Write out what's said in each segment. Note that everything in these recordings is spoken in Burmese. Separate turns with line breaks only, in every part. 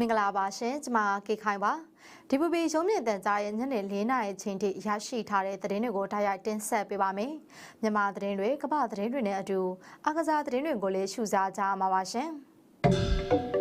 မင်္ဂလာပါရှင်ကျွန်မကေခိုင်ပါဒီပူပီရုံးမြင့်တန်ကြားရဲ့ညနေ၄နာရီချိန်ထိရရှိထားတဲ့သတင်းတွေကိုတိုက်ရိုက်တင်ဆက်ပေးပါမယ်မြန်မာသတင်းတွေကမ္ဘာသတင်းတွေနဲ့အတူအကစားသတင်းတွေကိုလည်းရှုစားကြမှာပါရှင်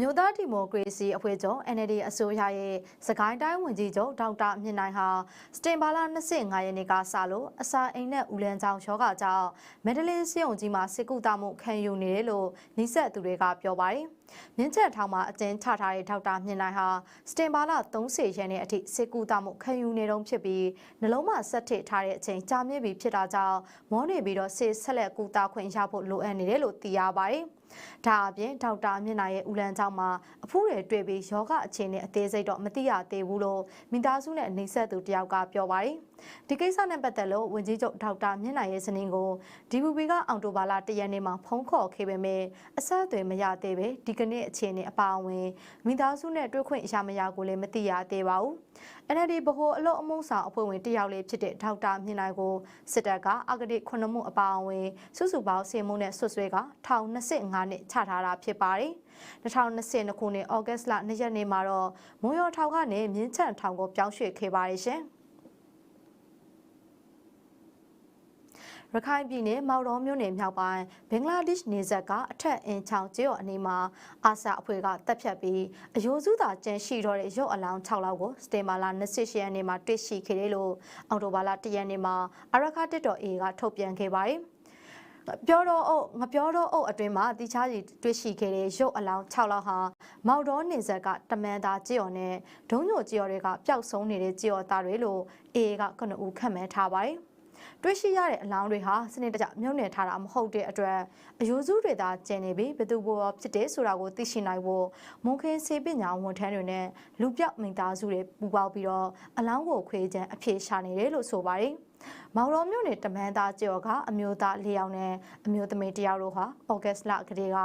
မျိုးသားဒီမိုကရေစီအဖွဲ့ချုပ် NLD အစိုးရရဲ့စကိုင်းတိုင်းဝန်ကြီးချုပ်ဒေါက်တာမြင့်နိုင်ဟာစတင်ဘာလ25ရက်နေ့ကစလို့အစာအိမ်နဲ့ဦးလန်းချောင်းရောဂါကြောင့်မက်ဒလင်းစေုံကြီးမှာစစ်ကူတာမှုခံယူနေတယ်လို့နှိဆက်သူတွေကပြောပါတယ်။မြင်းချက်ထောင်မှာအကျဉ်းချထားတဲ့ဒေါက်တာမြင့်နိုင်ဟာစတင်ဘာလ30ရက်နေ့အထိစစ်ကူတာမှုခံယူနေတုန်းဖြစ်ပြီးနှလုံးမဆက်ထစ်ထားတဲ့အချိန်ကြာမြင့်ပြီဖြစ်တာကြောင့်မောနေပြီးတော့စစ်ဆက်လက်ကူတာခွင့်ရဖို့လိုအပ်နေတယ်လို့သိရပါတယ်။ ဒါအပြင်ဒေါက်တာမြင့်နိုင်ရဲ့ဦးလန်းချောင်းမှာအဖိုးတွေတွေ့ပြီးယောဂအခြေအနေအသေးစိတ်တော့မသိရသေးဘူးလို့မိသားစုနဲ့နှိဆက်သူတယောက်ကပြောပါတယ်။ဒီကိစ္စနဲ့ပတ်သက်လို့ဝန်ကြီးချုပ်ဒေါက်တာမြင့်နိုင်ရဲ့စနင်ကို DVB ကအော်တိုဘာလ၁ရက်နေ့မှာဖုန်းခေါ်ခဲ့ပေမဲ့အဆက်အသွယ်မရသေးပဲဒီကနေ့အခြေအနေအပါအဝင်မိသားစုနဲ့တွေ့ခွင့်ရမရကိုလည်းမသိရသေးပါဘူး။ NLD ဗဟိုအလို့အမှုဆောင်အဖွဲ့ဝင်တယောက်လေးဖြစ်တဲ့ဒေါက်တာမြင့်နိုင်ကိုစစ်တပ်ကအဂတိခုနှစ်မှုအပါအဝင်စုစုပေါင်းစီမှုနဲ့ဆွဆွဲကထောင်25နှစ်ချထားတာဖြစ်ပါတယ်။2020ခုနှစ်ဩဂတ်လ2ရက်နေ့မှာတော့မွန်ရော်ထောင်ကနေမြင်းချန်ထောင်ကိုပြောင်းရွှေ့ခဲ့ပါတယ်ရှင်။ ရခိုင်ပြည်နယ်မော်တော်မြို့နယ်မြောက်ပိုင်းဘင်္ဂလားဒေ့ရှ်နေဆက်ကအထက်အင်ချောင်ကျေးော်အနီးမှာအာဆာအဖွဲ့ကတပ်ဖြတ်ပြီးအယိုးစုသာကျန်ရှိတော့တဲ့ရုပ်အလောင်း6လောက်ကိုစတေမာလာ28ရက်နေ့မှာတွေ့ရှိခဲ့တယ်လို့အော်တိုဘာလ1ရက်နေ့မှာအရခတစ်တော် A ကထုတ်ပြန်ခဲ့ပါတယ်။ပြောတော့အုပ်ငပြောတော့အုပ်အတွင်းမှာတိချားကြီးတွေ့ရှိခဲ့တဲ့ရုပ်အလောင်း6လောက်ဟာမော်တော်နေဆက်ကတမန်သားကြေော်နဲ့ဒုံညိုကြေော်တွေကပျောက်ဆုံးနေတဲ့ကြေော်သားတွေလို့အေကကနဦးခန့်မှန်းထားပါတယ်။ တွေ့ရှိရတဲ့အလောင်းတွေဟာစနစ်တကျမြုပ်နှံထားတာမဟုတ်တဲ့အတွက်အယိုးစုတွေသာကျန်နေပြီးဘယ်သူဘောဖြစ်တယ်ဆိုတာကိုသိရှိနိုင်ဖို့မွန်ခင်းစေပညာဝန်ထမ်းတွေနဲ့လူပြောက်မိသားစုတွေပူးပေါင်းပြီးတော့အလောင်းကိုခွေးချမ်းအဖြေရှာနေတယ်လို့ဆိုပါတယ်။ မောင်တော်မြို့နယ်တမန်သားကျော်ကအမျိုးသား၄ယောက်နဲ့အမျိုးသမီး၁ယောက်တို့ဟာဩဂတ်စ်လကလေးက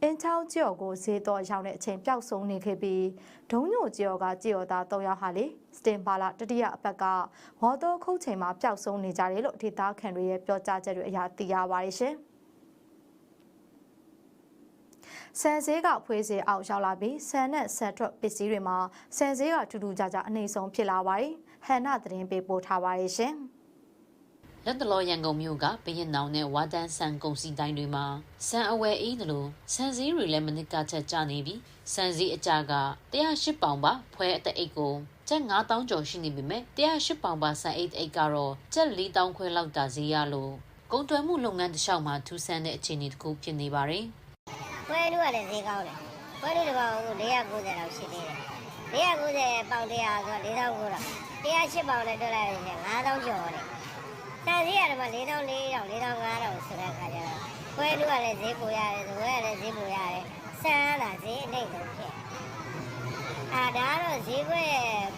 အင်းချောင်းကျော်ကိုဈေးတော်ရောက်တဲ့အချိန်ပျောက်ဆုံးနေခဲ့ပြီးဒုံညိုကျော်ကကျော်သား၃ယောက်ဟာလေစတင်ပါလာတတိယအပတ်ကဝါတော်ခုတ်ချိန်မှာပျောက်ဆုံးနေကြတယ်လို့ဒေသခံတွေရဲ့ပြောကြားချက်တွေအရသိရပါတယ်ရှင်ဆန်ဈေးကဖွေးစေအောက်ရောက်လာပြီးဆန်နဲ့ဆန်ထွက်ပစ္စည်းတွေမှာဆန်ဈေးကထူးထူးခြားခြားအနေဆုံးဖြစ်လာပါတယ်။ဟန်နာသတင်းပေးပို့ထားပါတယ်ရှင်။
လက်တလောရန်ကုန်မြို့ကဘရင်နောင်နဲ့ဝါတန်းဆန်ကုန်စည်တိုင်းတွေမှာဆန်အဝယ်အေးသလိုဆန်စည်းတွေလည်းမနစ်ကချက်ကျနေပြီးဆန်စည်းအကြက108ပေါင်ပါဖွဲအသက်အိတ်ကိုကျပ်9000ကျော်ရှိနေပြီမဲ့108ပေါင်ပါဆန်အိတ်အိတ်ကတော့ကျပ်4000ခွဲလောက်တာဈေးရလို့ကုန်သွယ်မှုလုပ်ငန်းတစ်လျှောက်မှာထူးဆန်းတဲ့အခြေအနေတစ်ခုဖြစ်နေပါတယ်။
ဖွဲလို့ကလည်းဈေးကောင်းတယ်။ဖွဲလို့တပေါင်းကို490လောက်ရှိသေးတယ်။490ပေါင်100ဆို4000ကိုတော့108ပေါင်နဲ့တွက်လိုက်ရင်9000ကျော်တယ်။ တန်စီရတယ်မ4400 4500ဆိုတဲ့အခါကျတော့ပွဲလူကလည်းဈေးပိုရတယ်ဇဝဲကလည်းဈေးပိုရတယ်ဆန်းလာဈေးအနှိမ့်ဆုံးဖြစ်အာဒါကတော့ဈေးကွက်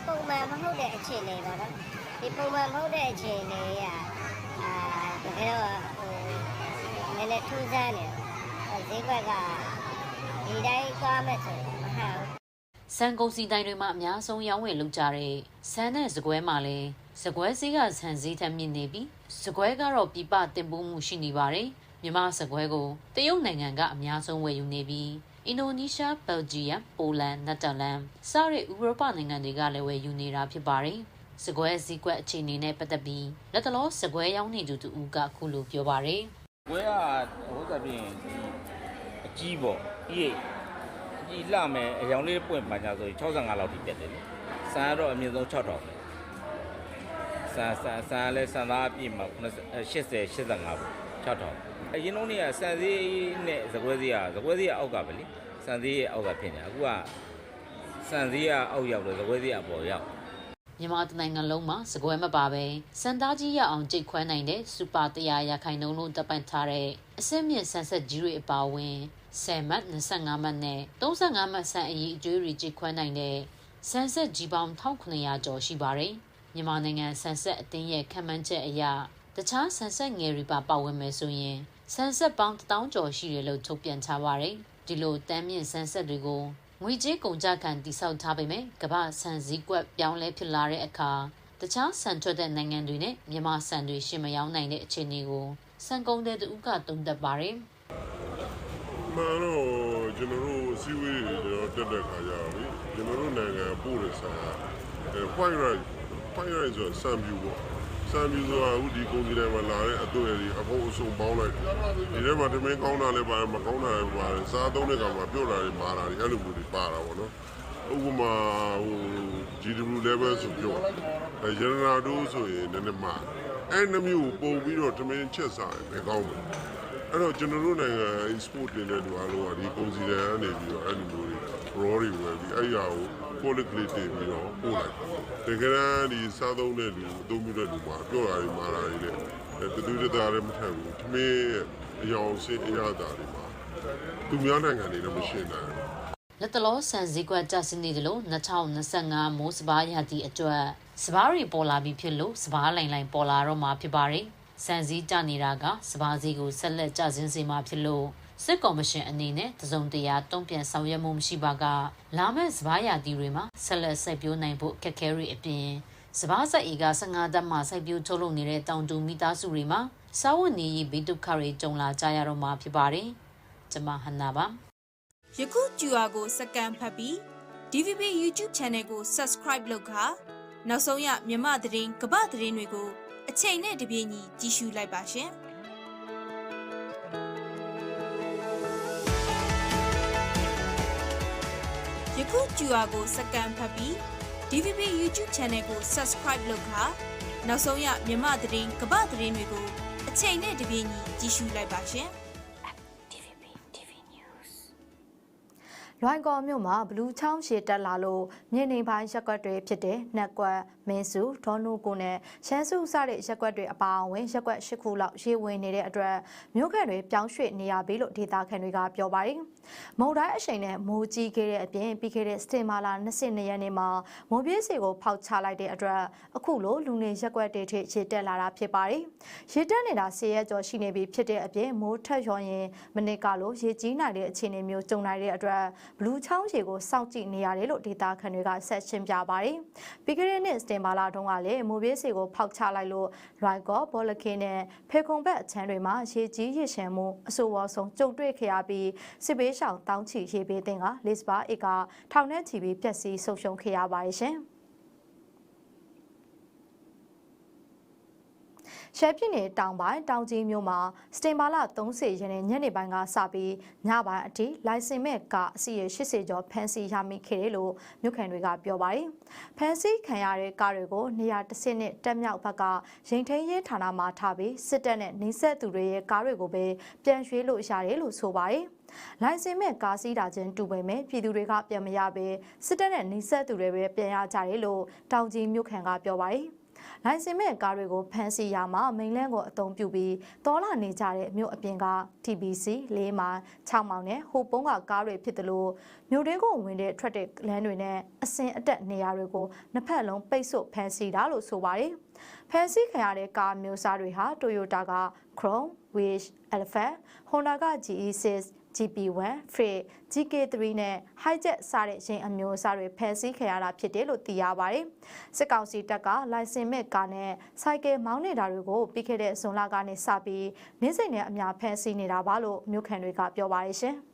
ပုံမှန်မဟုတ်တဲ့အခြေအနေပေါ့နော်ဒီပုံမှန်မဟုတ်တဲ့အခြေအနေကအာတကယ်တော့ဟိုနည်းနည်းထူးဆန်းနေဈေးကွက်ကဒီတိုင်းသွားမယ်ဆိုရင်မဟန်ဘူး
စံကုန်စီတိုင်းတွေမှာအများဆုံးရောင်းဝယ်လုပ်ကြတဲ့ဆန်နဲ့စကွဲမှာလည်း စကွဲစည်းကဆန်စည်းထက်မြင့်နေပြီးစကွဲကတော့ပြပတင်ပို့မှုရှိနေပါတယ်မြန်မာစကွဲကိုတရုတ်နိုင်ငံကအများဆုံးဝယ်ယူနေပြီးအင်ဒိုနီးရှား၊ဘယ်လ်ဂျီယံ၊ပိုလန်၊နယ်သာလန်စတဲ့ဥရောပနိုင်ငံတွေကလည်းဝယ်ယူနေတာဖြစ်ပါတယ်။စကွဲစည်းကွက်အခြေအနေနဲ့ပတ်သက်ပြီးလက်တလောစကွဲရောင်းနေသူတူကအခုလိုပြောပါတယ်။
စကွဲကဟိုသဖြင့်အကြီးပေါ့။အေးကြီးလှမယ်အယောင်လေးပွင့်ပါကြဆိုရင်65လောက်ထိတက်တယ်လေ။ဆန်ကတော့အမြင့်ဆုံး6000ပဲ ဆန်ဆန်ဆန်လည်းဆန်သားအပြည့်မှာ80 85ပေါ့6000အရင်လုံးတွေကဆန်သေးနဲ့ဇကွဲသေးကဇကွဲသေးကအောက်ကပဲလေဆန်သေးရဲ့အောက်ကဖြစ်နေအခုကဆန်သေးကအောက်ရောက်တယ်ဇကွဲသေးကအပေါ်ရောက်
မြန်မာတနိုင်ငံလုံးမှာစကွဲမပါပဲစံသားကြီးရအောင်ကြိတ်ခွဲနိုင်တဲ့စူပါ100ရာခိုင်နှုန်းလုံးတပ်ပန့်ထားတဲ့အစင်းမြင့်ဆန်ဆက်ကြီးတွေအပါအဝင်10မှတ်25မှတ်နဲ့35မှတ်ဆန်အကြီးအကျွေးတွေကြိတ်ခွဲနိုင်တဲ့ဆန်ဆက်ကြီးပေါင်း1900ကျော်ရှိပါတယ်။ မြန်မာနိုင်ငံဆန်ဆက်အသင်းရဲ့ခံမှန်းချက်အရတခြားဆန်ဆက်ငယ်တွေပါပါဝင်မယ်ဆိုရင်ဆန်ဆက်ပေါင်း1000ကျော်ရှိတယ်လို့ထုတ်ပြန်ထားပါတယ်။ဒီလိုတမ်းမြင့်ဆန်ဆက်တွေကိုငွေကြေးကုန်ကြခံတိစောက်ထားပေမဲ့ကမ္ဘာဆန်စည်းကွက်ပြောင်းလဲဖြစ်လာတဲ့အခါတခြားဆန်ထွက်တဲ့နိုင်ငံတွေနဲ့မြန်မာဆန်တွေရှင်မရောင်းနိုင်တဲ့အခြေအနေကိုစံကုန်တဲ့သူကသုံးသပ်ပါတယ်။
မှန်တော့ကျွန်တော်တို့အစည်းအဝေးတွေကျွန်တော်တက်တဲ့ခါကျတော့လေကျွန်တော်တို့နိုင်ငံပို့တဲ့ဆန်ကအဲ white rice white rice ဆိုဆန်ပြူပေါ့ဆန်ပြူဆိုတာအခုဒီကုန်ကြီးတွေမှာလာတဲ့အသွေးတွေအကုန်အစုံပေါင်းလိုက်ဒီထဲမှာတမင်းကောင်းတာလည်းပါတယ်မကောင်းတာလည်းပါတယ်စားသုံးတဲ့ကောင်မှာပြုတ်တာတွေမာတာတွေအဲ့လိုမျိုးတွေပါတာပေါ့နော်ဥပမာဟို GW level ဆိုပြောအဲရတနာတိုးဆိုရင်နည်းနည်းမာအဲ့နှမျိုးပုံပြီးတော့တမင်းချက်စားတယ်ကောင်းတယ်အဲ့တော့ကျွန်တော်တို့နိုင်ငံ export တင်တဲ့လူအားလုံးကဒီကုန်စည်တွေကနေပြီးတော့အဲ့လိုမျိုးတွေ raw တွေဝယ်ပြီးအဲ့ရ ကို polyclinic တင်ပြီးတော့ပို့လိုက်တကယ်တမ်းဒီစားသုံးတဲ့လူအသုံးပြုတဲ့လူမှာပြောတာတွေမှာတာတွေလည်းအဲတူတူတသားလည်းမထက်ဘူးသမင်းရဲ့အယောင်စင်အရသာတွေမှာသူများနိုင်ငံတွေလည်းမရှင်းနိုင်ဘူး
လက်တလောဆန်စည်းကွက်ကြဆင်းနေတယ်လို့2025မိုးစပါးရသည့်အတွက်စပါးတွေပေါ်လာပြီးဖြစ်လို့စပါးလိုင်လိုင်ပေါ်လာတော့မှာဖြစ်ပါတယ်။ဆန်စည်းကြနေတာကစပါးစည်းကိုဆက်လက်ကြဆင်းစေမှာဖြစ်လို့ စစ်ကော်မရှင်အနေနဲ့တစုံတရာတုံ့ပြန်ဆောင်ရွက်မှုမရှိပါကလာမယ့်စပါးရသီတွေမှာဆက်လက်စိုက်ပျိုးနိုင်ဖို့အခက်အခဲတွေအပြင်စပါးစိုက်ဧက15တက်မှစိုက်ပျိုးထုတ်လုပ်နေတဲ့တောင်တူမိသားစုတွေမှာစားဝတ်နေရေးဘေးဒုက္ခတွေကြုံလာကြရတော့မှာဖြစ်ပါတယ်။ကျွန်မဟန်နာပါ
ယခု QR ကိုစကန်ဖတ်ပြီး DVB YouTube Channel ကို Subscribe လုပ်ခါနောက်ဆုံးရမြမသတင်းကပ္ပသတင်းတွေကိုအချိန်နဲ့တပြေးညီကြည့်ရှုလိုက်ပါရှင်။။ ယခု QR ကိုစကန်ဖတ်ပြီး DVB YouTube Channel ကို Subscribe လုပ်ခါနောက်ဆုံးရမြမသတင်းကပ္ပသတင်းတွေကိုအချိန်နဲ့တပြေးညီကြည့်ရှုလိုက်ပါရှင်။
လွိုင်ကော်မြို့မှာဘလူးချောင်းရှည်တက်လာလို့မြေနေပိုင်းရက်ကွက်တွေဖြစ်တဲ့နှက်ကွက်မင်းစုဒေါ်နုကိုနဲ့ရှမ်းစုစတဲ့ရက်ကွက်တွေအပါအဝင်ရက်ကွက်၈ခုလောက်ရေဝင်နေတဲ့အတွက်မြို့ခံတွေပြောင်းရွှေ့နေရပြီလို့ဒေသခံတွေကပြောပါတယ်။မုံတိုင်းအရှိန်နဲ့မိုးကြီးခဲ့တဲ့အပြင်ပြီးခဲ့တဲ့စတင်မာလာ22ရက်နေ့မှာမိုးပြည့်စီကိုဖောက်ချလိုက်တဲ့အတွက်အခုလိုလူနေရက်ကွက်တွေထိရေတက်လာတာဖြစ်ပါတယ်။ရေတက်နေတာ10ရက်ကျော်ရှိနေပြီဖြစ်တဲ့အပြင်မိုးထက်ရွံရင်မနစ်ကလိုရေကြီးနိုင်တဲ့အခြေအနေမျိုးကြုံနိုင်တဲ့အတွက်ဘလူးချောင်းရေကိုစောင့်ကြည့်နေရတယ်လို့ဒေတာခန်တွေကဆက်ရှင်းပြပါတယ်။ပြီးခဲ့တဲ့နှစ်စတင်ဘာလတုန်းကလည်းမိုးပြေးစီကိုဖောက်ချလိုက်လို့ရိုက်ကော့ဘောလကင်းနဲ့ဖေခုံဘက်အချမ်းတွေမှာရေကြီးရေရှမ်းမှုအဆိုးဝါးဆုံးကြုံတွေ့ခဲ့ရပြီးစစ်ဘေးရှောင်တောင်းချီရေဘေးတင်ကလစ်စပါဧကထောင်နဲ့ချီပြီးပျက်စီးဆုံးရှုံးခဲ့ရပါတယ်ရှင်။ ရှမ်းပြည်နယ်တောင်ပိုင်းတောင်ကြီးမြို့မှာစတင်ဘာလ30ရက်နေ့ညနေပိုင်းကစပြီးညပိုင်းအထိလိုင်စင်မဲ့ကအစီရ80ကျော်ဖမ်းဆီးရမိခဲ့တယ်လို့မြို့ခံတွေကပြောပါတယ်။ဖမ်းဆီးခံရတဲ့ကားတွေကိုနေရာတစ်ဆင့်နဲ့တက်မြောက်ဘက်ကရင်ထိန်ရဲဌာနမှထားပြီးစစ်တပ်နဲ့နှိစက်သူတွေရဲ့ကားတွေကိုပဲပြန်ရွှေ့လို့ရတယ်လို့ဆိုပါတယ်။လိုင်စင်မဲ့ကားစီးတာချင်းတူပေမဲ့ပြည်သူတွေကပြန်မရဘဲစစ်တပ်နဲ့နှိစက်သူတွေပဲပြန်ရကြတယ်လို့တောင်ကြီးမြို့ခံကပြောပါတယ်။ လိုင်စင်မဲ့ကားတွေကိုဖမ်းဆီးရမှာမိန်လန်းကိုအသုံးပြုပြီးတောလာနေကြတဲ့မြို့အပြင်က TBC ၄မိုင်6မောင်နဲ့ဟိုပုံးကကားတွေဖြစ်တယ်လို့မြို့တွေကဝင်တဲ့ထွက်တဲ့လမ်းတွေနဲ့အစင်အတက်နေရာတွေကိုနှစ်ဖက်လုံးပိတ်ဆို့ဖမ်းဆီးတာလို့ဆိုပါတယ်။ဖမ်းဆီးခံရတဲ့ကားမျိုးစားတွေဟာ Toyota က Crown, Wish, Elephant, Honda က GE6 GP1, Free, GK3 နဲ့ Hijet စတဲ့ယာဉ်အမျိုးအစားတွေဖမ်းဆီးခံရတာဖြစ်တယ်လို့သိရပါတယ်။စစ်ကောင်စီတပ်ကလိုင်စင်မဲ့ကားနဲ့စိုက်ကယ်မောင်းနေတာတွေကိုပြီးခဲ့တဲ့ဇွန်လကနေစပြီးနေ့စဉ်နဲ့အများဖမ်းဆီးနေတာပါလို့မြို့ခံတွေကပြောပါတယ်ရှင်။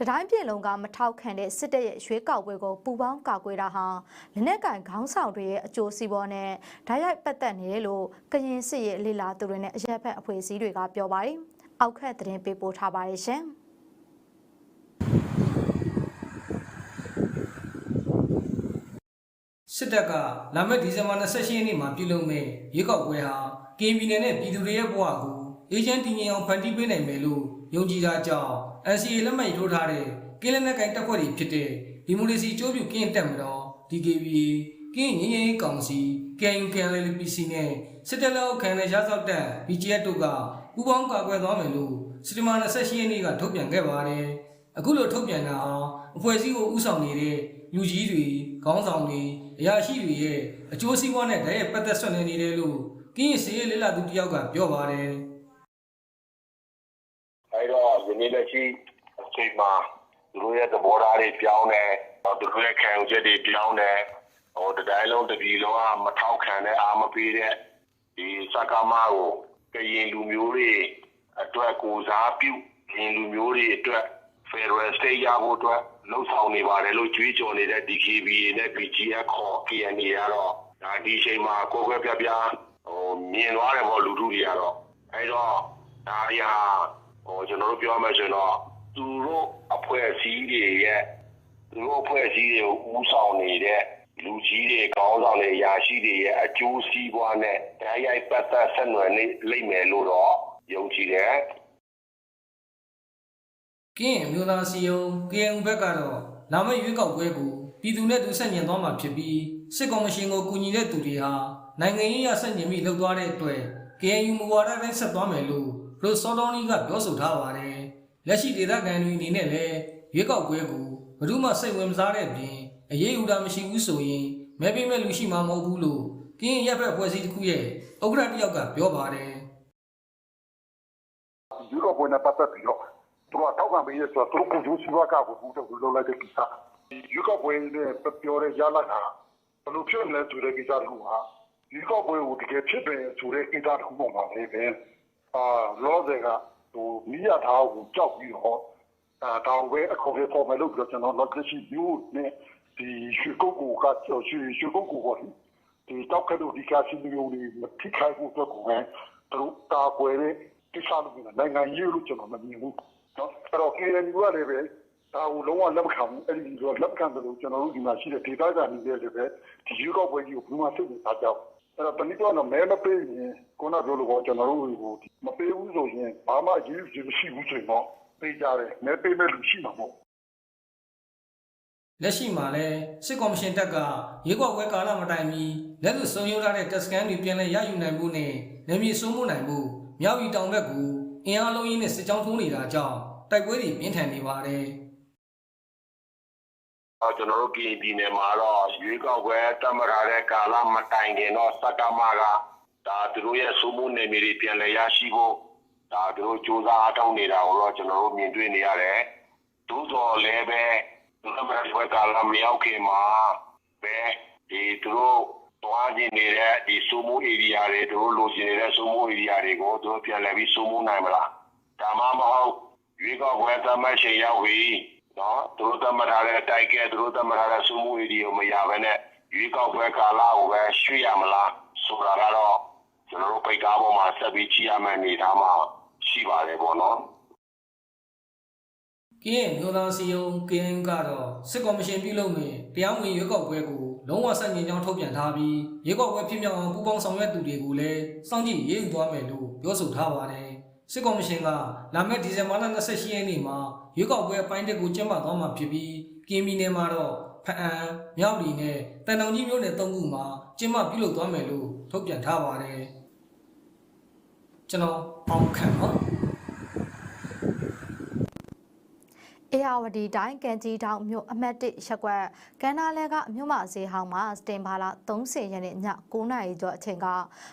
တတိုင်းပြည်လုံးကမထောက်ခံတဲ့စစ်တပ်ရဲ့ရွေးကောက်ပွဲကိုပူပေါင်းကာကွယ်တာဟာလက်နက်ကင်ခေါင်းဆောင်တွေရဲ့အကျိုးစီးပွားနဲ့ဓာတ်ရိုက်ပတ်သက်နေတယ်လို့ကရင်စစ်ရဲ့လေလာသူတွေနဲ့အရက်ဖက်အဖွဲ့အစည်းတွေကပြောပါတယ်။အောက်ခက်သတင်းပေးပို့ထားပါတယ်ရှင်။
စစ်တပ်ကလာမယ့်ဒီဇင်ဘာ28ရက်နေ့မှာပြုလုပ်မယ့်ရွေးကောက်ပွဲဟာကရင်ပြည်နယ်နဲ့ပြည်သူတွေရဲ့ဘဝကို အေဂျင့်တည်ငြိမ်အောင်ဖန်တီးပေးနိုင်မယ်လို့ယုံကြည်တာကြောင့် NCA လက်မှတ်ထိုးထားတဲ့ကင်းလက်နက်ကိုင်တပ်ဖွဲ့တွေဖြစ်တဲ့ဒီမိုကရေစီကြိုးပြုကင်းတက်မတော် DKBA ကင်းငင်းရင်ကောင်စီ KNKLPC နဲ့စစ်တပ်လက်အောက်ခံတဲ့ရသောက်တပ် BGF တို့ကပူးပေါင်းကာကွယ်သွားမယ်လို့စက်တင်ဘာ28ရက်နေ့ကထုတ်ပြန်ခဲ့ပါတယ်။အခုလိုထုတ်ပြန်တာဟာအဖွဲ့အစည်းကိုဥဆောင်နေတဲ့လူကြီးတွေခေါင်းဆောင်တွေအရာရှိတွေရဲ့အကျိုးစီးပွားနဲ့တည်းရဲ့ပတ်သက်ဆွနေနေတယ်လို့ကင်းရစီရေးလေးလာသူတယောက်ကပြောပါတယ်
အဲတော့ယ နေ့လက်ရှိအချိန်မှာသူတို့ရဲ့သဘောထားတွေပြောင်းတယ်သူတို့ရဲ့ခံယူချက်တွေပြောင်းတယ်ဟိုတတိုင်းလုံးတပြည်လုံးကမထောက်ခံတဲ့အာမပေးတဲ့ဒီစကားမကိုကကရင်လူမျိုးတွေအတွက်ကိုစားပြုကရင်လူမျိုးတွေအတွက် Federal State ရဖို့အတွက်လှုပ်ဆောင်နေပါတယ်လို့ကြွေးကြော်နေတဲ့ DKBA နဲ့ BGF ခေါ် KNA ကတော့ဒါဒီအချိန်မှာကိုယ်ခွဲပြပြဟိုမြင်သွားတယ်ပေါ့လူထုတွေကတော့အဲတော့ဒါရီဟာ ဟိုကျွန်တော်တို့ပြောရမယ်ဆိုရင်တော့သူတို့အဖွဲ့အစည်းတွေရဲ့သူတို့အဖွဲ့အစည်းတွေကိုဦးဆောင်နေတဲ့လူကြီးတွေကောင်းဆောင်တွေအရာရှိတွေရဲ့အကျိုးစီးပွားနဲ့တရားရိုက်ပတ်သက်ဆက်နွယ်နေလိမ့်မယ်လို့တော့ယုံကြည်တယ်
ကင်းအမျိုးသားစီယုံ KNU ဘက်ကတော့လာမယ့်ရွေးကောက်ပွဲကိုပြည်သူနဲ့သူဆက်ညင်သွားမှာဖြစ်ပြီးစစ်ကော်မရှင်ကိုကူညီတဲ့သူတွေဟာနိုင်ငံရေးအရဆက်ညင်ပြီးလှုပ်သွားတဲ့အတွက် KNU မူဝါဒတိုင်းဆက်သွားမယ်လို့ ရိုစောတော်နီကပြောဆိုထားပါတယ်။လက်ရှိဒေသခံတွေအနေနဲ့လည်းရွေးကောက်ပွဲကိုဘယ်သူမှစိတ်ဝင်စားတဲ့ပြင်အရေးအူတာမရှိဘူးဆိုရင်မဲပေးမဲ့လူရှိမှာမဟုတ်ဘူးလို့ကင်းရက်ဖက်ဖွဲ့စည်းတစ်ခုရဲ့ဥက္ကဋ္ဌတစ်ယောက်ကပြောပါတယ်။
ယူရိုပေါ်နဲ့ပတ်သက်ပြီးတော့သူကတောက်ကပေးရဆိုတော့သူတို့ကိုယူစီဝါကကိုဘူးတော့လုံးလိုက်တဲ့ကိစ္စယူကပွဲနဲ့ပြောတဲ့ရလာတာဘယ်လိုဖြစ်လဲဆိုတဲ့ကိစ္စတခုဟာယူကပွဲကိုတကယ်ဖြစ်တယ်ဆိုတဲ့ကိစ္စတခုပေါ်မှာလေပဲ အာလောစင်ကဟိုမိရထားကိုကြောက်ပြီးတော့ဒါတောင်ပဲအခေါ်ဖော်မယ်လို့ပြောကျွန်တော် not just you နဲ့ဒီရွှေကုတ်ကိုကကျော်ရွှေရွှေကုတ်ကိုပေါ့ဒီတောက်ကတော့ဒီကစီမျိုးတွေမထိခိုက်ဘူးတော့ကိုပဲသူတာပွဲတဲ့တိစားလို့နိုင်ငံရေးလို့ကျွန်တော်မမြင်ဘူးနော်အဲ့တော့ KNU ကလည်းပဲဒါကိုလုံးဝလက်မခံဘူးအဲ့ဒီလိုလက်ခံတယ်လို့ကျွန်တော်တို့ဒီမှာရှိတဲ့ဒေသကနေလည်းပဲဒီရွေးကောက်ပွဲကြီးကိုဘယ်မှစိတ်ဝင်စားကြဘူး အဲ့တော့တနည်းတော့မဲမပေးရင်ကိုနာပြောလို့ပေါ့ကျွန်တော်တို့ကိုမပေးဘူးဆိုရင်ဘာမှရေးရရှိဘူးဆိုရင်တော့ပေးကြတယ်မဲပေးမဲ့လူရှိမှာပေါ့
လက်ရှိမှာလည်းစစ်ကော်မရှင်တပ်ကရေကောက်ဝဲကာလမတိုင်မီလက်လွတ်ဆုံးရုံးထားတဲ့တပ်စကန်တွေပြန်လည်ရယူနိုင်မှုနဲ့နယ်မြေစိုးမိုးနိုင်မှုမြောက်ရီတောင်ဘက်ကိုအင်အားလုံးရင်းနဲ့စစ်ကြောင်းထိုးနေတာကြောင့်တိုက်ပွဲတွေပြင်းထန်နေပါတယ်
အော် ကျွန်တော်တို့ပြည်ပြည်နယ်မှာတော့ရွေးကောက်ပွဲတတ်မှတ်ထားတဲ့ကာလမတိုင်ခင်တော့စက်ကမကဒါသူတို့ရဲ့စုမှုနေမြေတွေပြန်လည်ရရှိဖို့ဒါသူတို့စူးစမ်းအားထုတ်နေတာကိုတော့ကျွန်တော်တို့မြင်တွေ့နေရတယ်။သို့တော်လည်းပဲသူတို့ရဲ့ပွဲကာလမရောက်ခင်မှာပဲဒီသူတို့တွားကျင်နေတဲ့ဒီစုမှု area တွေသူတို့လိုချင်နေတဲ့စုမှု area တွေကိုသူတို့ပြန်လည်ပြီးစုမှုနိုင်မလား။ဒါမှမဟုတ်ရွေးကောက်ပွဲတတ်မှတ်ချိန်ရောက်ပြီ။ နော်သူတို့သတ်မှတ်ထားတဲ့တိုက်ကဲသူတို့သတ်မှတ်ထားတဲ့စုမှုရေးဒီကိုမရဘဲနဲ့ရွေးကောက်ပွဲကာလကိုပဲရွှေ့ရမလားဆိုတာကတော့ကျွန်တော်တို့ပိတ်ကားပေါ်မှာဆက်ပြီးကြည့်ရမယ့်အနေအထားမှာရှိပါတယ်ပေါ့နော်
ကင်းမျိုးသားစီယုံ KN ကတော့စစ်ကော်မရှင်ပြုလုပ်မဲ့တရားဝင်ရွေးကောက်ပွဲကိုလုံးဝဆက်ငင်ကြောင်းထုတ်ပြန်ထားပြီးရွေးကောက်ပွဲဖြစ်မြောက်အောင်ပူးပေါင်းဆောင်ရွက်သူတွေကိုလည်းစောင့်ကြည့်ရေးယူသွားမယ်လို့ပြောဆိုထားပါတယ် စစ်ကော်မရှင်ကလာမယ့်ဒီဇင်ဘာလ28ရက်နေ့မှာရွေးကောက်ပွဲအပိုင်းတစ်ကိုကျင်းပသွားမှာဖြစ်ပြီးကင်းပြည်နယ်မှာတော့ဖအံမြောက်လီနဲ့တန်တောင်ကြီးမြို့နယ်၃ခုမှာကျင်းပပြုလုပ်သွားမယ်လို့ထုတ်ပြန်ထားပါတယ်ကျွန်တော်အောင်ခန့်ပါ
အေယာဝတီတိုင်းကံကြီးတောင်မြို့အမှတ်၁ရက်ကွက်ကန္နာလဲကမြို့မဈေးဟောင်းမှာစတင်ဘာလ30ရက်နေ့ည9:00နာရီကျော်အချိန်က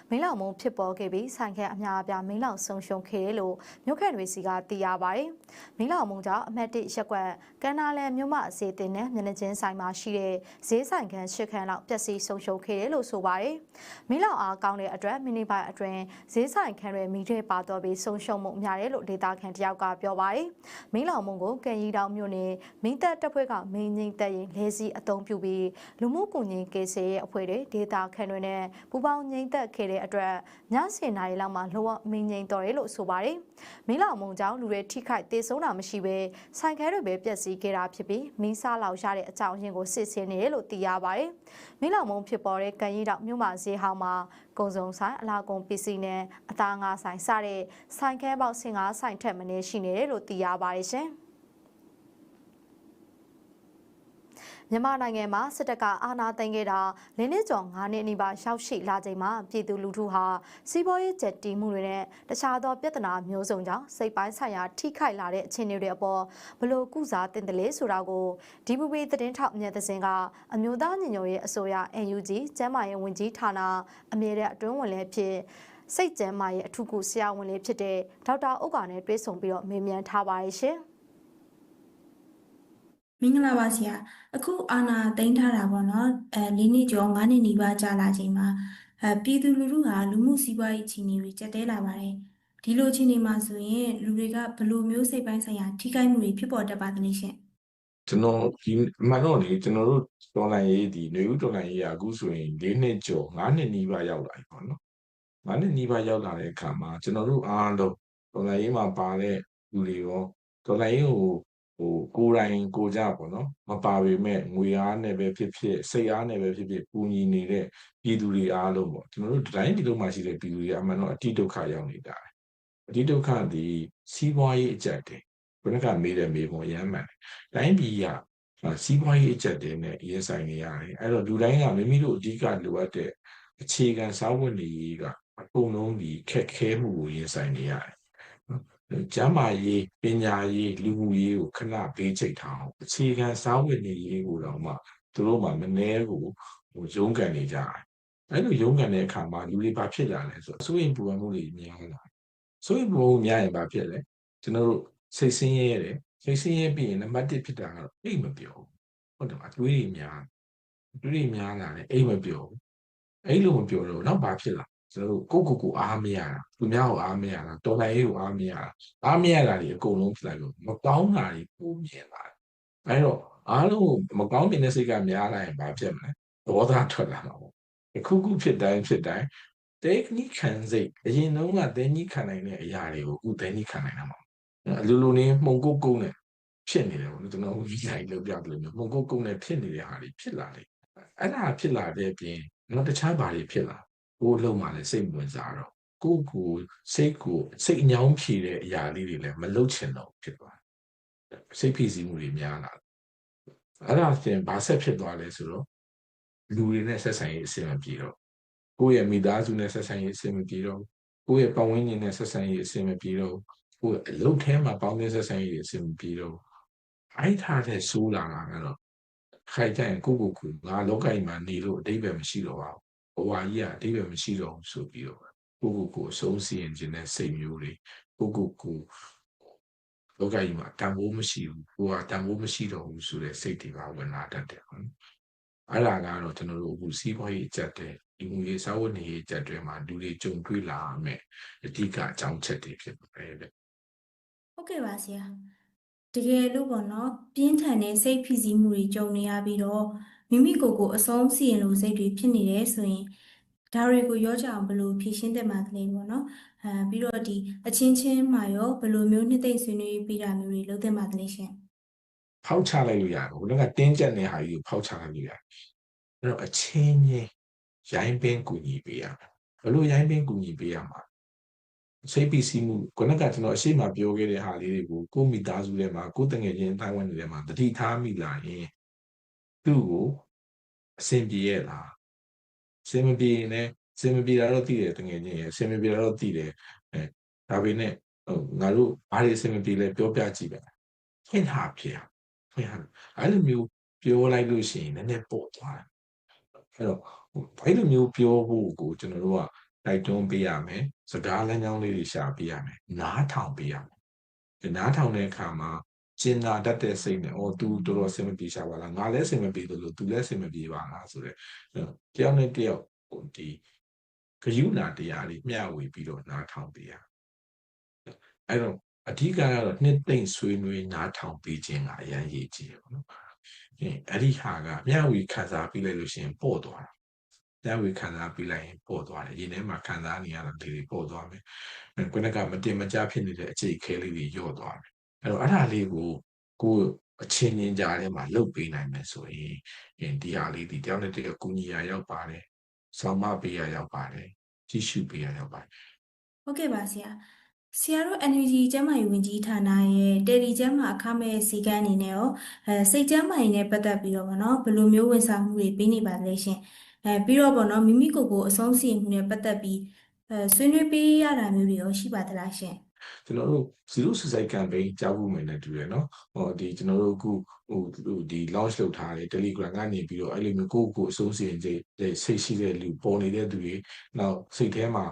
မင်းလောင်မုံဖြစ်ပေါ်ခဲ့ပြီးဆိုင်ခဲအများအပြားမင်းလောင်ဆုံးရှုံးခဲ့တယ်လို့မြို့ခန့်တွေစီကသိရပါတယ်။မင်းလောင်မုံကြောင့်အမှတ်၁ရက်ကွက်ကန္နာလဲမြို့မဈေးတင်နဲ့မျက်နှာချင်းဆိုင်မှာရှိတဲ့ဈေးဆိုင်ခန်းရှစ်ခန်းလောက်ပျက်စီးဆုံးရှုံးခဲ့တယ်လို့ဆိုပါတယ်။မင်းလောင်အားကောင်းတဲ့အတွက်မိနိဘိုင်အတွင်းဈေးဆိုင်ခန်းတွေမိထဲပါတော့ပြီးဆုံးရှုံးမှုများတယ်လို့ဒေတာခန်တယောက်ကပြောပါတယ်။မင်းလောင်မုံကိုကံရီတောင်မြို့နယ်မင်းတပ်တပ်ဖွဲ့ကမင်းငိမ့်တပ်ရင်လဲစီအုံပြုပြီးလူမှုကူညီကေဆေရဲ့အဖွဲ့တွေဒေတာခန်တွေနဲ့ပူပေါင်းငိမ့်သက်ခဲ့တဲ့အတွက်ည7နာရီလောက်မှာလောမင်းငိမ့်တော်တယ်လို့ဆိုပါတယ်။မင်းလောင်မုံကြောင့်လူတွေထိခိုက်တေဆုံးတာမရှိဘဲဆိုင်ခဲတွေပဲပျက်စီးခဲ့တာဖြစ်ပြီးမင်းစားလောက်ရတဲ့အကြောင်းရင်းကိုစစ်ဆေးနေတယ်လို့သိရပါတယ်။မင်းလောင်မုံဖြစ်ပေါ်တဲ့ကံရီတောင်မြို့မှာဈေးဟောင်းမှာကုံစုံဆိုင်အလားကုန်ပစ္စည်းနဲ့အသားငါဆိုင်စတဲ့ဆိုင်ခဲပေါက်ဆင်ငါဆိုင်ထက်မနည်းရှိနေတယ်လို့သိရပါတယ်ရှင်။ မြန်မာနိုင်ငံမှာစစ်တပ်ကအာဏာသိမ်းခဲ့တာလင်းနှစ်ကျော်9နှစ်အနီးပါးရောက်ရှိလာချိန်မှာပြည်သူလူထုဟာစီးပွားရေးကျက်တီးမှုတွေနဲ့တခြားသောပြဿနာမျိုးစုံကြောင့်စိတ်ပိုင်းဆိုင်ရာထိခိုက်လာတဲ့အခြေအနေတွေအပေါ်ဘလို့ကုစားတင်တယ်လဲဆိုတာကို DVB သတင်းထောက်မြတ်သစင်ကအမျိုးသားညီညွတ်ရေးအစိုးရ NUG ကျန်းမာရေးဝန်ကြီးဌာနအမြဲတမ်းအတွင်းဝင်လည်းဖြစ်စိတ်ကျန်းမာရေးအထူးကုဆရာဝန်လေးဖြစ်တဲ့ဒေါက်တာဥက္ကာနဲ့တွေ့ဆုံပြီးတော့မေးမြန်းထားပါရဲ့ရှင်။
မင်္ဂလာပါဆရာအခုအာနာသိမ်းထားတာပေါ့နော်အဲ၄နှစ်ကျော်၅နှစ်နီးပါးကြာလာချိန်မှာအဲပြည်သူလူထုဟာလူမှုစီးပွားရေးအခြေအနေတွေကျက်တဲလာပါတယ်ဒီလိုအခြေအနေမှာဆိုရင်လူတွေကဘယ်လိုမျိုးစိတ်ပိုင်းဆိုင်ရာထိခိုက်မှုတွေဖြစ်ပေါ်တတ်ပါသလဲရှင်
ကျွန်တော်ဒီအမှန်တော့လေကျွန်တော်တို့တော်လိုင်းရေးဒီနေဦးတော်လိုင်းရေးကအခုဆိုရင်၄နှစ်ကျော်၅နှစ်နီးပါးရောက်လာပြီပေါ့နော်၅နှစ်နီးပါးရောက်လာတဲ့အခါမှာကျွန်တော်တို့အားလုံးတော်လိုင်းရေးမှာပါတဲ့လူတွေရောတော်လိုင်းရေးကိုဟို ကိုယ်တိုင်ကိုကြပေါ့နော်မပါပေမဲ့ငွေအားနဲ့ပဲဖြစ်ဖြစ်စိတ်အားနဲ့ပဲဖြစ်ဖြစ်ပူညီနေတဲ့ပြည်သူတွေအားလုံးပေါ့ကျွန်တော်တို့တိုင်းပြည်လုံးမှာရှိတဲ့ပြည်သူတွေအမှန်တော့အတိဒုက္ခရောက်နေကြတယ်အတိဒုက္ခဒီစီးပွားရေးအကြက်တယ်ဘယ်နှကမေးတယ်မေးဖို့ရမ်းမှန်တယ်တိုင်းပြည်ကစီးပွားရေးအကြက်တွေနဲ့ရင်ဆိုင်နေရတယ်အဲ့တော့လူတိုင်းကမိမိတို့အဓိကလိုအပ်တဲ့အခြေခံစားဝတ်နေရေးကအကုန်လုံးဒီခက်ခဲမှုကိုရင်ဆိုင်နေရတယ် ကျမ်းမာရေးပညာရေးလူမှုရေးကိုခဏဘေးချိတ်ထားအောင်အခြေခံစားဝတ်နေရေးကိုတော့မှသူတို့မှမနှဲကိုဟိုရုန်းကန်နေကြတယ်အဲ့လိုရုန်းကန်တဲ့အခါမှာလူတွေဘာဖြစ်လာလဲဆိုတော့စိုးရင်ပူပန်မှုတွေများလာစိုးရင်ပူပန်မှုများရင်ဘာဖြစ်လဲကျွန်တော်တို့စိတ်ဆင်းရဲရတယ်စိတ်ဆင်းရဲပြီးရင်နံပါတ်1ဖြစ်တာကတော့အိတ်မပြောဘူးဟုတ်တယ်မတွေးတွေများတွေးတွေများလာတယ်အိတ်မပြောဘူးအဲ့လိုမပြောတော့နောက်ဘာဖြစ်လာ ကျွန်တော်တို့ကိုကိုကိုအားမရတာသူများကိုအားမရတာတော်လိုင်းရေးကိုအားမရတာအားမရတာတွေအကုန်လုံးဖြစ်လိုက်လို့မကောင်းတာတွေပုံမြင်လာတယ်အဲ့တော့အားလုံးမကောင်းမြင်တဲ့စိတ်ကများလာရင်ဘာဖြစ်မလဲသဘောထားထွက်လာမှာပေါ့အခုခုဖြစ်တိုင်းဖြစ်တိုင်း technique ခံစိတ်အရင်တုန်းက technique ခံနိုင်တဲ့အရာတွေကိုအခု technique ခံနိုင်တာမဟုတ်အလိုလိုနေမှုန်ကုတ်ကုတ်နဲ့ဖြစ်နေတယ်ပေါ့နော်ကျွန်တော်ဒီတိုင်းလောက်ပြတယ်လို့မှုန်ကုတ်ကုတ်နဲ့ဖြစ်နေတဲ့ဟာတွေဖြစ်လာတယ်အဲ့ဒါဖြစ်လာတဲ့အပြင်တော့တခြားဘာတွေဖြစ်လာ ကိုယ်လုံးမှလည်းစိတ်ဝင်စားတော့ကိုယ်ကိုစိတ်ကိုစိတ်အညောင်းဖြေတဲ့အရာလေးတွေလည်းမလုပ်ချင်တော့ဖြစ်သွားစိတ်ဖိစီးမှုတွေများလာအဲ့ဒါပြင်ဘာဆက်ဖြစ်သွားလဲဆိုတော့လူတွေနဲ့ဆက်ဆံရေးအဆင်မပြေတော့ကိုယ့်ရဲ့မိသားစုနဲ့ဆက်ဆံရေးအဆင်မပြေတော့ကိုယ့်ရဲ့ပတ်ဝန်းကျင်နဲ့ဆက်ဆံရေးအဆင်မပြေတော့ကိုယ်အလုပ်ထဲမှာပေါင်းသင်းဆက်ဆံရေးအဆင်မပြေတော့အဲ့ထားတဲ့ဆိုးလာတာကတော့ခိုင်ကြရင်ကိုကိုကူငါလောကကြီးမှာနေလို့အတိပ္ပယ်မရှိတော့ပါဘူး ဘဝကြီးကအတိပ္ပယ်မရှိတော့ဘူးဆိုပြီးတော့ကိုကိုကိုအဆုံးစီရင်ခြင်းတဲ့စိတ်မျိုးတွေကိုကိုကိုလောကကြီးမှာတန်ဖိုးမရှိဘူးကိုကတန်ဖိုးမရှိတော့ဘူးဆိုတဲ့စိတ်တွေပါဝင်လာတတ်တယ်ဟုတ်အဲ့ဒါကတော့ကျွန်တော်တို့အခုစီးပွားရေးအကျက်တဲ့ဒီငွေစာဝတ်နေရေးအကျက်တွေမှာလူတွေကြုံတွေ့လာမယ်အဓိကအကြောင်းချက်တွေဖြစ်ပါတယ်ဗျ
ဟုတ်ကဲ့ပါဆရာတကယ်လို့ပေါ့နော်ပြင်းထန်တဲ့စိတ်ဖိစီးမှုတွေကြုံနေရပြီးတော့မိမိကိုယ်ကိုအဆုံးစီရင်လိုစိတ်တွေဖြစ်နေတယ်ဆိုရင်ဒါတွေကိုရောကြအောင်ဘယ်လိုဖြေရှင်းသင့်ပါသလဲပေါ့နော်အဲပြီးတော့ဒီအချင်းချင်းမှာရောဘယ်လိုမျိုးနှစ်သိမ့်ဆွေးနွေးပေးတာမျိုးတွေလုပ်သင့်ပါသလဲရှင်
ဖောက်ချလိုက်လို့ရတယ်ဟိုကတင်းကျပ်နေဟာကြီးကိုဖောက်ချလိုက်လို့ရတယ်အဲ့တော့အချင်းချင်းရိုင်းပင်းကူညီပေးရမယ်ဘလို့ရိုင်းပင်းကူညီပေးရမှာစိတ်ပီစီမှုခုနကကျွန်တော်အရှိမပြောခဲ့တဲ့ဟာလေးတွေကိုကိုမိသားစုထဲမှာကိုတငယ်ချင်းအတိုင်းဝိုင်းတွေထဲမှာတတိထားမိလာရင် သူ့ကိုအဆင်ပြေရဲ့လားအဆင်မပြေရင်လည်းအဆင်မပြေတာတော့သိတယ်တငယ်ချင်းရဲ့အဆင်မပြေတာတော့သိတယ်အဲဒါပေမဲ့ဟိုငါတို့ဘာတွေအဆင်မပြေလဲပြောပြကြည့်ပဲဖွင့်ထားဖြစ်ဖွင့်ထားအဲ့လိုမျိုးပြောလိုက်လို့ရှိရင်နည်းနည်းပို့သွားတယ်အဲ့တော့ဘယ်လိုမျိုးပြောဖို့ကိုကျွန်တော်တို့ကတိုက်တွန်းပေးရမယ်စကားလမ်းကြောင်းလေးတွေရှာပေးရမယ်နားထောင်ပေးရမယ်ဒီနားထောင်တဲ့အခါမှာ ကျင်နာတတ်တဲ့စိတ်နဲ့အော် तू တော်တော်ဆင်မပြေရှာပါလားငါလည်းဆင်မပြေတယ်လို့ तू လည်းဆင်မပြေပါလားဆိုတော့တယောက်နဲ့တယောက်ဟိုဒီဂယုဏတရားလေးမျှဝေပြီးတော့နားထောင်ပေးရအဲ့တော့အဓိကကတော့နှစ်သိမ့်ဆွေးနွေးနားထောင်ပေးခြင်းကအရန်ရည်ကြီးတယ်ပေါ့နော်အဲ့ဒီဟာကမျှဝေခံစားပြီးလိုက်လို့ရှိရင်ပေါ့သွားတာမျှဝေခံစားပြီးလိုက်ရင်ပေါ့သွားတယ်ရင်ထဲမှာခံစားနေရတာဒီတွေပေါ့သွားမယ်ခုနကမတင်မကြဖြစ်နေတဲ့အခြေခဲလေးတွေညော့သွားမယ် အဲ့တော့အဲ့ဒါလေးကိုကိုအချင်းချင်းကြားထဲမှာလှုပ်ပေးနိုင်မယ်ဆိုရင်ဒီဟာလေးဒီတယောက်နဲ့တယောက်ကူညီရရောက်ပါတယ်ဆောင်းမပေးရရောက်ပါတယ်ကြည့်ရှုပေးရရောက်ပါတယ်
ဟုတ်ကဲ့ပါဆရာဆရာတို့ NUG ကျန်းမာရေးဝန်ကြီးဌာနရဲ့တယ်လီကျန်းမာအခမဲ့စီကန်းအနေနဲ့ရောအဲစိတ်ကျန်းမာရေးနဲ့ပတ်သက်ပြီးတော့ဗောနော်ဘယ်လိုမျိုးဝန်ဆောင်မှုတွေပေးနေပါလဲရှင်အဲပြီးတော့ဗောနော်မိမိကိုယ်ကိုအဆုံးစီရင်မှုနဲ့ပတ်သက်ပြီးအဲဆွေးနွေးပေးရတာမျိုးတွေရောရှိပါသလားရှင်
ကျွန်တော်တို့ zero suicide campaign ကြားဖို့မယ်နဲ့တူရယ်နော်ဟောဒီကျွန်တော်တို့အခုဟိုဒီ launch လုပ်ထားတယ် Telegram ကနေပြီးတော့အဲ့လိုမျိုးကိုယ့်ကိုယ်အစိုးစီရင်စိတ်စိတ်ရှိတဲ့လူပေါ်နေတဲ့သူတွေနောက်စိတ်ထဲမှာ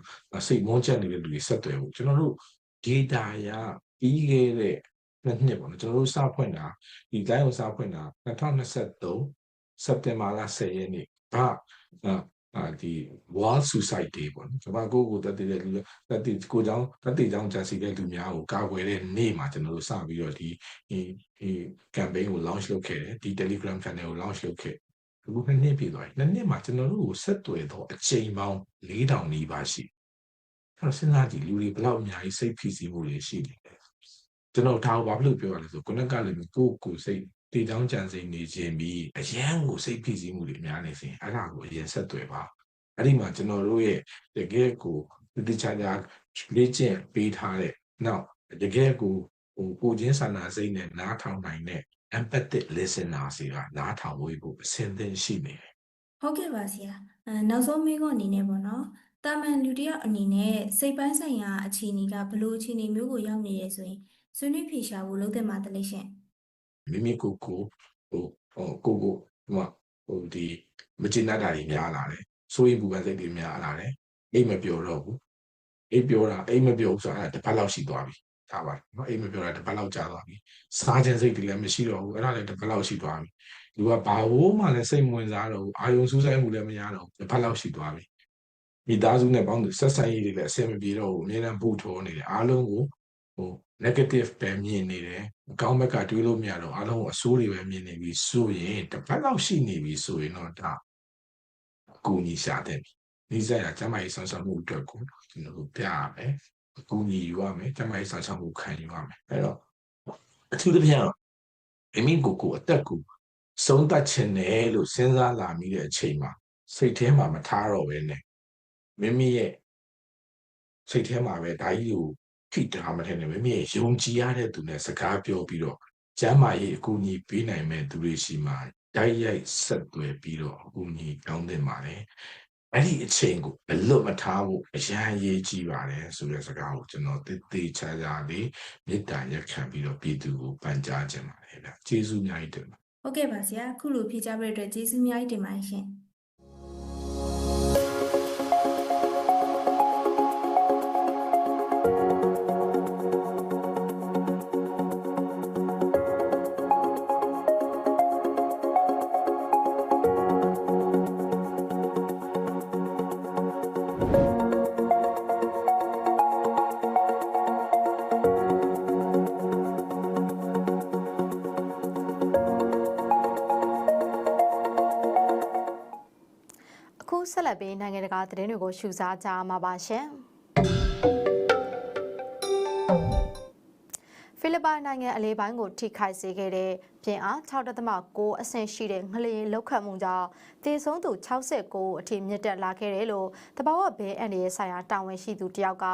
စိတ်မွန်းချက်နေတဲ့လူတွေဆက်သွယ်ဖို့ကျွန်တော်တို့ data ရပြီးခဲ့တဲ့နှစ်နှစ်ပေါ့နော်ကျွန်တော်တို့စဖွင့်တာဒီ line ကိုစဖွင့်တာ2023စက်တင်ဘာလ10ရက်နေ့က အာဒီ World Suicide Day ပေါ့နော်ကျွန်တော်ကိုယ့်ကိုယ်တက်တည်တဲ့လူတက်တည်ကိုကြောင်းတက်တည်ကြောင်းကြံစီတဲ့လူများကိုကာကွယ်တဲ့နေ့မှာကျွန်တော်တို့စပြီးတော့ဒီဒီဒီ campaign ကို launch လုပ်ခဲ့တယ်ဒီ Telegram channel ကို launch လုပ်ခဲ့အခုနှစ်နှစ်ပြည့်သွားပြီနှစ်နှစ်မှာကျွန်တော်တို့ကိုဆက်သွယ်တော့အချိန်ပေါင်း4000နီးပါးရှိအဲ့တော့စဉ်းစားကြည့်လူတွေဘယ်လောက်အများကြီးစိတ်ဖိစီးမှုတွေရှိနေလဲကျွန်တော်ဒါကိုဘာဖြစ်လို့ပြောရလဲဆိုခုနကလည်းကိုယ့်ကိုယ်စိတ် တည်တောင်းကြံစိတ်နေခြင်းပြီးအရန်ကိုစိတ်ဖိစီးမှုတွေများနေစဉ်အဲ့ဒါကိုအရင်ဆက်သွယ်ပါအဲ့ဒီမှာကျွန်တော်တို့ရဲ့တကယ်ကိုဒီချာချာလေ့ကျင့်ပေးထားတဲ့နောက်တကယ်ကိုဟိုကိုချင်းစာနာစိတ်နဲ့နားထောင်နိုင်တဲ့ empathic listener တွေကနားထောင်ဖို့ကိုအဆင်သင့်ရှိနေတယ်
ဟုတ်ကဲ့ပါဆရာအဲနောက်ဆုံးမေးခွန်းအနေနဲ့ပေါ့နော်တာမန်လူတစ်ယောက်အနေနဲ့စိတ်ပိုင်းဆိုင်ရာအခြေအနေကဘယ်လိုအခြေအနေမျိုးကိုရောက်နေရဲဆိုရင်ဆွေးနွေးဖြေရှာဖို့လုပ်သင့်ပါတယ်လေရှင်
မိမိကိုယ်ကိုဟိုဟိုကိုကိုဟိုဟိုဒီမကျေနပ်တာတွေများလာတယ်စိုးရိမ်ပူပန်စိတ်တွေများလာတယ်အိမ်မပြောတော့ဘူးအိမ်ပြောတာအိမ်မပြောဘူးဆိုတာတစ်ပတ်လောက်ရှိသွားပြီဒါပါနော်အိမ်မပြောတာတစ်ပတ်လောက်ကြာသွားပြီစားခြင်းစိတ်တွေလည်းမရှိတော့ဘူးအဲ့ဒါလည်းတစ်ပတ်လောက်ရှိသွားပြီလူကဘာလို့မှလည်းစိတ်မဝင်စားတော့ဘူးအာယုံစူးစိုက်မှုလည်းမရတော့ဘူးတစ်ပတ်လောက်ရှိသွားပြီမိသားစုနဲ့ပေါင်းဆက်ဆံရေးတွေလည်းအဆင်မပြေတော့ဘူးအများနဲ့ပူထောနေတယ်အားလုံးကိုဟို negative ပဲမြင်နေတယ်အကောင်းဘက်ကတွေးလို့မရတော့အားလုံးကိုအဆိုးတွေပဲမြင်နေပြီဆိုရင်တစ်ပတ်လောက်ရှိနေပြီဆိုရင်တော့ဒါအကူအညီရှာတဲ့ပြီနိစ္စရကျမကြီးဆောင်ဆောင်မှုအတွက်ကိုကျွန်တော်တို့ပြရမယ်အကူအညီယူရမယ်ကျမကြီးဆောင်ဆောင်မှုခံယူရမယ်အဲ့တော့အထူးသဖြင့်တော့အမိကိုကိုအသက်ကိုဆုံးတတ်ခြင်းနဲ့လို့စဉ်းစားလာမိတဲ့အချိန်မှာစိတ်ထဲမှာမထားတော့ဘဲနဲ့မိမိရဲ့စိတ်ထဲမှာပဲဒါကြီးကို ထိတာမထင်နဲ့မိမိရဲ့ယုံကြည်ရတဲ့သူနဲ့စကားပြောပြီးတော့ကျမ်းမာရေးအကူအညီပေးနိုင်မဲ့သူတွေရှိမှတိုက်ရိုက်ဆက်သွယ်ပြီးတော့အကူအညီတောင်းတင်ပါတယ်အဲ့ဒီအချိန်ကိုအလွတ်မထားဖို့အရန်ရေးကြည့်ပါတယ်ဆိုတဲ့စကားကိုကျွန်တော်တိတိကျကျလေးမေတ္တာရက်ခံပြီးတော့ပြည်သူကိုပန်ကြားခြင်းပါတယ်ဗျကျေးဇူးအများကြီးတင်ပါ
ဟုတ်ကဲ့ပါဆရာအခုလိုဖြေကြားပေးတဲ့အတွက်ကျေးဇူးအများကြီးတင်ပါတယ်ရှင်
သတင်းတွေကိုရှုစားကြမှာပါရှင်ဖိလစ်ပိုင်နိုင်ငံအလေးပိုင်းကိုထိခိုက်စေခဲ့တဲ့ပြင်အား6.6အဆင့်ရှိတဲ့ငလျင်လောက်ခတ်မှုကြောင့်သေဆုံးသူ69အထိမြင့်တက်လာခဲ့တယ်လို့တဘာဝဘဲအန်ဒီရဲ့ဆိုင်ရာတာဝန်ရှိသူတယောက်က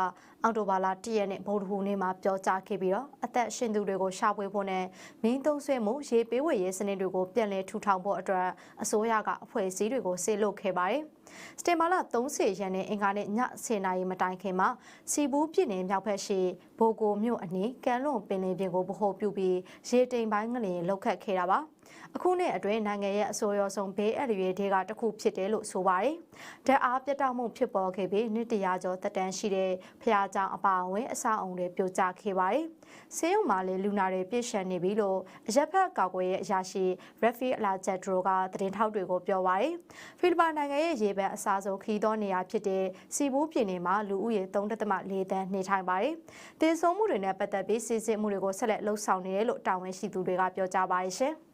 အော်တိုဘာလာ1ရက်နေ့ဗုဒ္ဓဟူးနေ့မှာပြောကြားခဲ့ပြီးတော့အသက်ရှင်သူတွေကိုရှာဖွေဖို့နဲ့မင်းသုံးဆွဲမှုရေပေးဝေရေးစနစ်တွေကိုပြန်လည်ထူထောင်ဖို့အတွက်အစိုးရကအဖွဲ့အစည်းတွေကိုဆေးလွတ်ခဲ့ပါတယ်။ စတင်မာလာ30ရက်နေ့အင်္ဂါနေ့ည10:00နာရီမတိုင်ခင်မှာစီဘူးပြည်နယ်မြောက်ဘက်ရှိဘိုကိုမြို့အနီးကမ်းလွန်ပင်လယ်ပြင်ကိုဗဟိုပြုပြီးရေတိမ်ပိုင်းငလျင်လောက်ခတ်ခဲ့တာပါ။ အခုနှစ်အတွင်းနိုင်ငံရဲ့အဆိုးရောဆုံးဘေးအန္တရာယ်တွေကတစ်ခုဖြစ်တယ်လို့ဆိုပါတယ်။ဓာတ်အားပြတ်တောက်မှုဖြစ်ပေါ်ခဲ့ပြီးနှစ်တရာကျော်သက်တမ်းရှိတဲ့ဖျားကြောင်အပါအဝင်အဆောက်အုံတွေပြိုကျခဲ့ပါတယ်။ဆေးရုံမှာလည်းလူနာတွေပြည့်ရှံနေပြီလို့အရက်ဖက်ကာကွယ်ရဲ့အရာရှိ Rafi Alajadro ကသတင်းထောက်တွေကိုပြောပါတယ်။ဖိလစ်ပိုင်နိုင်ငံရဲ့ရေပန်းအစားဆုံးခီးသောနေရာဖြစ်တဲ့စီဘူးပြည်နယ်မှာလူဦးရေ3.4တန်းနေထိုင်ပါတယ်။ဒေဆုံးမှုတွေနဲ့ပတ်သက်ပြီးစစ်စစ်မှုတွေကိုဆက်လက်လှုပ်ဆောင်နေတယ်လို့တာဝန်ရှိသူတွေကပြောကြားပါတယ်ရှင်။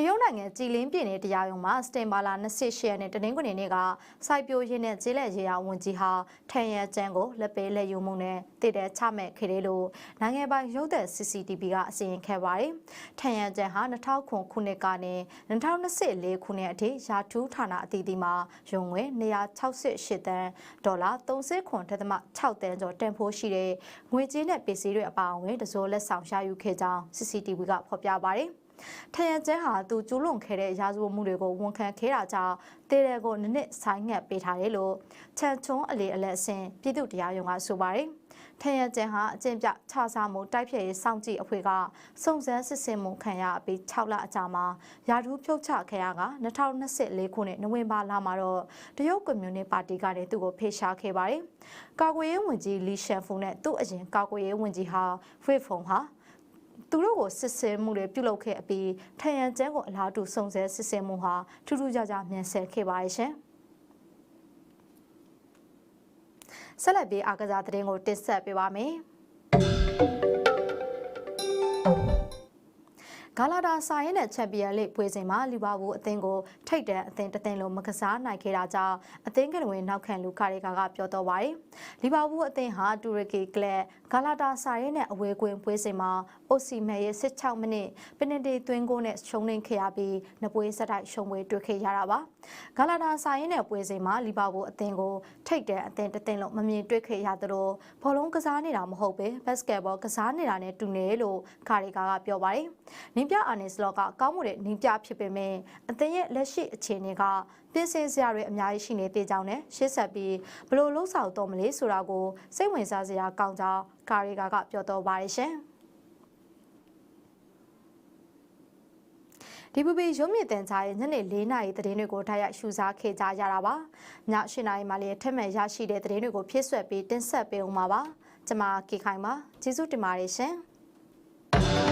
တရုတ်နိုင်ငံကြည်လင်းပြည်နယ်တရားရုံးမှာစတင်ဘာလာ28ရက်နေ့တနင်္ဂနွေနေ့ကစိုက်ပျိုးရေးနဲ့ကျေးလက်ရေးရာဝန်ကြီးဟာထန်ရန်ကျန်းကိုလက်ပေးလက်ယူမှုနဲ့တည်တဲ့ချမဲ့ခဲ့တယ်လို့နိုင်ငံပိုင်ရုပ်သံ CCTV ကအစီရင်ခဲ့ပါတယ်။ထန်ရန်ကျန်းဟာ2009ခုနှစ်ကနေ2024ခုနှစ်အထိရာထူးဌာနအသီးသီးမှာရုံငွေ168တန်းဒေါ်လာ39.6တန်းကျော်တန်ဖိုးရှိတဲ့ငွေကြေးနဲ့ပစ္စည်းတွေအပါအဝင်တစိုးလက်ဆောင်ရယူခဲ့ကြောင်း CCTV ကဖော်ပြပါတယ်။ ထရန်ကျဲဟာသူကျူးလွန်ခဲ့တဲ့ရာဇဝတ်မှုတွေကိုဝန်ခံခဲ့တာကြောင့်တေတယ်ကိုနနစ်ဆိုင်ငတ်ပေးထားတယ်လို့ချန်ချွန်းအလေအလက်အစင်ပြည်သူတရားရုံးကဆိုပါတယ်ထရန်ကျန်ဟာအကျင့်ပြခြားစားမှုတိုက်ဖျက်ရေးစောင့်ကြည့်အဖွဲ့ကစုံစမ်းစစ်ဆေးမှုခံရပြီး6လအကြာမှာယာထူးဖြုတ်ချခဲ့ရက2024ခုနှစ်နိုဝင်ဘာလမှာတော့တရုတ်ကွန်မြူနတီပါတီကနေသူ့ကိုဖေရှားခဲ့ပါတယ်။ကာကွယ်ရေးဝန်ကြီးလီရှန်ဖူနဲ့သူ့အရင်ကာကွယ်ရေးဝန်ကြီးဟာဖွေဖုံဟာ သူတို့ကိုစစ်ဆေးမှုတွေပြုလုပ်ခဲ့အပြီးထရန်ကျန်းကိုအလားတူစုံစဲစစ်ဆေးမှုဟာထူးထူးခြားခြားမြန်ဆန်ခဲ့ပါရဲ့ရှင်ဆက်လက်ပြီးအားကစားသတင်းကိုတင်ဆက်ပေးပါမယ်ဂါလာတာဆိုင်ရဲ့နဲ့ချန်ပီယံလိပွဲစဉ်မှာလီဗာပူးအသင်းကိုထိတ်တန့်အသင်းတစ်သင်းလုံးမကစားနိုင်ခဲ့တာကြောင့်အသင်းကဝင်နောက်ခံလူကာရီကာကပြောတော့ပါတယ်။လီဗာပူးအသင်းဟာတူရကီကလပ်ဂါလာတာဆိုင်ရဲ့နဲ့အဝေးကွင်းပွဲစဉ်မှာ အိုစီမဲရဲ့16မိနစ်ပင်နတီသွင်းကိုနဲ့ရှုံးနိမ့်ခဲ့ရပြီးနှစ်ပွဲဆက်တိုက်ရှုံးပွဲတွေ့ခဲ့ရတာပါ။ဂါလာတာဆိုင်ရဲ့နဲ့ပွဲစဉ်မှာလီဗာပူးအသင်းကိုထိတ်တန့်အသင်းတစ်သင်းလုံးမမြင်တွေ့ခဲ့ရသလိုဘောလုံးကစားနေတာမဟုတ်ပဲဘတ်စကတ်ဘောကစားနေတာနဲ့တူနေလို့ကာရီကာကပြောပါတယ်။နင်းပြအာနေစလော့ကကောင်းမှုတဲ့နင်းပြဖြစ်ပေမဲ့အသင်းရဲ့လက်ရှိအခြေအနေကပြင်ဆင်စရာတွေအများကြီးရှိနေသေးကြောင်းနဲ့ရှေ့ဆက်ပြီးဘလို့လှုပ်ဆောင်တော့မလဲဆိုတာကိုစိတ်ဝင်စားစရာကောင်းကြောင်းကာရီကာကပြောတော့ပါတယ်ရှင်။ ဒီပပရုံးမြင့်တန်ချာရဲ့ညနေ၄နာရီသတင်းတွေကိုတိုက်ရိုက်ရှုစားခဲ့ကြရတာပါ။ည၈နာရီမှလည်းထက်မှန်ရရှိတဲ့သတင်းတွေကိုဖြည့်ဆွက်ပြီးတင်ဆက်ပေးအောင်ပါပါ။ကျွန်မကေခိုင်ပါ။ကျေးဇူးတင်ပါတယ်ရှင်။